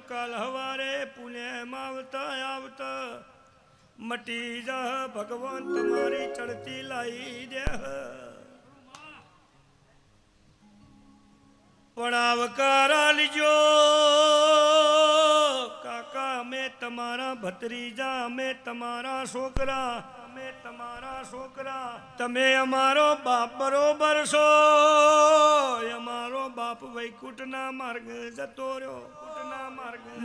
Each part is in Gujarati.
કાલ હવારે પુણ્યમાં આવતા આવતા મટી જહ ભગવાન તમારી ચડતી લાઈ દે પણ આવકારા લીજો, કાકા, અમે તમારા ભત્રીજા, અમે તમારા છોકરા, અમે તમારા છોકરા. તમે અમારો બાપ બરોબર છો. અમારો બાપ વૈકુંઠના માર્ગ જતો રહ્યો.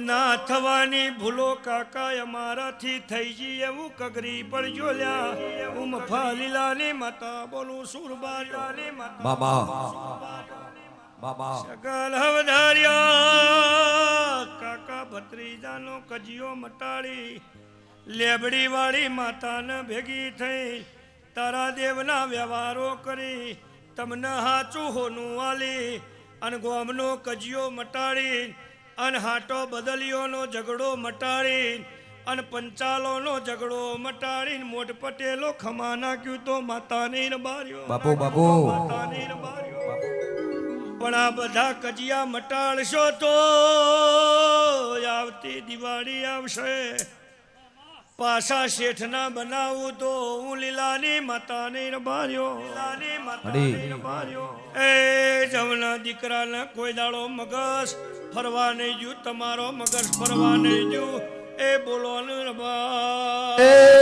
ના થવાની ભૂલો કાકા અમારાથી થઈ ગઈ એવું કગરી પડજો લ્યા હું મફાલીલાની માતા બોલું સુરબારી માતા. બાબા બાબા. સગલ હવધાર્યા કાકા ભત્રીજાનો કજિયો મટાડી. લેબડી વાળી માતાને ભેગી થઈ તારા દેવના વ્યવહારો કરી. તમને હાચું હોનું વાલી અને ગોમનો કજિયો મટાડી અને હાટો બદલીઓનો ઝઘડો મટાડી અને પંચાલોનો ઝઘડો મટાડીને મોટ પટેલો ખમા નાખ્યું તો માતાની બાર્યો બાપુ બાપુ. માતાની બાર્યો પણ આ બધા કજિયા મટાડશો તો આવતી દિવાળી આવશે. પાછા શેઠના બનાવું તો હું લીલાની માતાની બાર્યો લીલાની માતાની બાર્યો એ જમના દીકરાને કોઈ દાડો મગજ ફરવા નહીં જુ તમારો મગજ ફરવા નહીં જુ એ બોલો ને રબા